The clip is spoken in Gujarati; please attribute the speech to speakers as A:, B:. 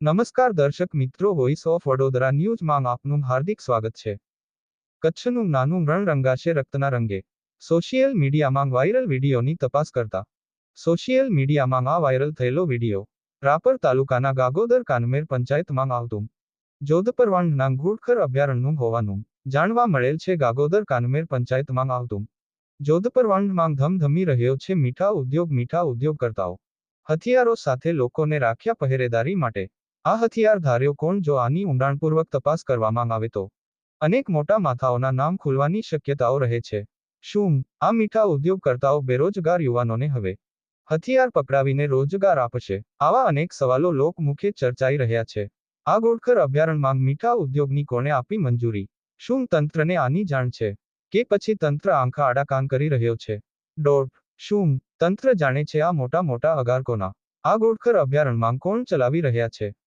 A: નમસ્કાર દર્શક મિત્રો વોઇસ ઓફ વડોદરા ન્યૂઝમાં આપનું હાર્દિક સ્વાગત છે. કચ્છનું નાનું રણ રંગાશે રક્તના રંગે. સોશિયલ મીડિયામાં વાયરલ વિડીયોની તપાસ કરતા. સોશિયલ મીડિયામાં આ વાયરલ થયેલો વીડિયો રાપર તાલુકાના ગાગોદર કાનમેર પંચાયતમાં આવતું. જોધપરવાણના ઘૂડખર અભયારણ્યનું હોવાનું જાણવા મળેલ છે. ગાગોદર કાનમેર પંચાયતમાં આવતું. જોધપરવાણમાં ધમધમી રહ્યો છે. મીઠા ઉદ્યોગ, મીઠા ઉદ્યોગકર્તાઓ. હથિયારો સાથે લોકોને રાખ્યા પહેરેદારી માટે આ હથિયારધારીઓ કોણ જો આની ઊંડાણપૂર્વક તપાસ કરવામાં આવે તો? અનેક મોટા માથાઓના નામ ખુલવાની શક્યતાઓ રહે છે. શું આ મીઠા ઉદ્યોગકર્તાઓ બેરોજગાર યુવાનોને હવે હથિયાર પકડાવીને રોજગાર આપશે? આવા અનેક સવાલો લોકમુખે ચર્ચાઈ રહ્યા છે. આ ગોળખર અભયારણ્યમાં મીઠા ઉદ્યોગની કોણે આપી મંજૂરી? શું તંત્રને આની જાણ છે? કે પછી તંત્ર આંખા આડા કાન કરી રહ્યો છે? ડોટ શું તંત્ર જાણે છે આ મોટા મોટા અગારકોના? આ ગોળખર અભયારણ્યમાં કોણ ચલાવી રહ્યા છે?